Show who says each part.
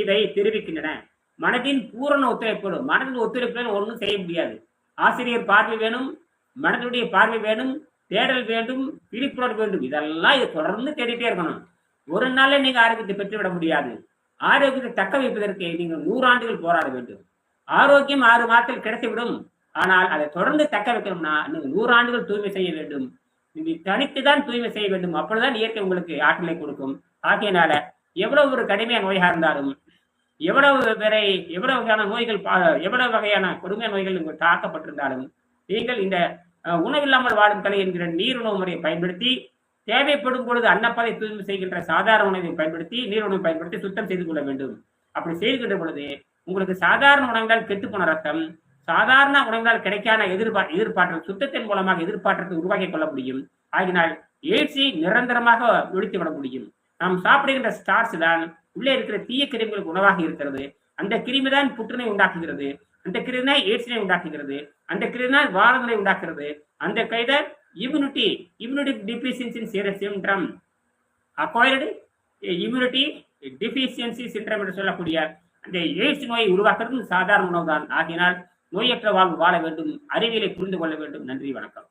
Speaker 1: இதை தெரிவிக்கின்றன. மனதின் பூரண ஒத்துழைப்போடு மனதின் ஒத்துழைப்புடன் ஒன்றும் செய்ய முடியாது. ஆசிரியர் பார்வை வேணும் மனதுடைய பார்வை வேணும் தேடல் வேண்டும் விழிப்புணர்வு வேண்டும். இதெல்லாம் இது தொடர்ந்து தேடிட்டே இருக்கணும். ஒரு நாளே நீங்க ஆரோக்கியத்தை பெற்றுவிட முடியாது. ஆரோக்கியத்தை தக்க வைப்பதற்கு நீங்கள் நூறாண்டுகள் போராட வேண்டும். ஆரோக்கியம் ஆறு மாதத்தில் கிடைத்துவிடும். ஆனால் அதை தொடர்ந்து தக்க வைக்கணும்னா நீங்கள் நூறாண்டுகள் தூய்மை செய்ய வேண்டும். நீங்கள் தனித்து தான் தூய்மை செய்ய வேண்டும். அப்பொழுதுதான் இயற்கை உங்களுக்கு ஆற்றலை கொடுக்கும். ஆகையினால எவ்வளவு ஒரு கடுமையான நோயாக இருந்தாலும் எவ்வளவு பேரை எவ்வளவு வகையான நோய்கள் பா- எவ்வளவு வகையான கொடுமை நோய்கள் உங்களுக்கு தாக்கப்பட்டிருந்தாலும் நீங்கள் இந்த உணவில்லாமல் வாழும் கலை என்கிற நீர் உணவு முறையை பயன்படுத்தி தேவைப்படும் பொழுது அன்னப்பதை தூய்மை செய்கின்ற சாதாரண உணவை பயன்படுத்தி நீர் உணவை பயன்படுத்தி சுத்தம் செய்து கொள்ள வேண்டும். அப்படி செய்கின்ற பொழுது உங்களுக்கு சாதாரண உணவுகளால் கெட்டுப்போன ரத்தம் சாதாரண உணவுகளால் கிடைக்காத எதிர்பா எதிர்பார்த்தல் சுத்தத்தின் மூலமாக எதிர்பார்த்தத்தை உருவாக்கிக் கொள்ள முடியும். ஆகினால் எய்ட்ஸை நிரந்தரமாக ஒழித்து விட முடியும். நாம் சாப்பிடுகின்ற ஸ்டார்ஸ் தான் உள்ளே இருக்கிற தீய கிருமிகளுக்கு உணவாக இருக்கிறது. அந்த கிருமி தான் புற்றுநோய் உண்டாக்குகிறது. அந்த கிருமி தான் எய்ட்ஸினை உண்டாக்குகிறது. அந்த கிருமி தான் வாரங்களை உண்டாக்குறது அந்த கைத immunity immunity deficiency syndrome acquired immunity deficiency syndrome என்று சொல்லக்கூடிய அந்த எய்ட்ஸ் நோயை உருவாக்குறது சாதாரண உணவு தான் ஆகினால் நோயற்ற வாழ்வு வாழ வேண்டும். அறிவியலை புரிந்து கொள்ள வேண்டும். நன்றி வணக்கம்.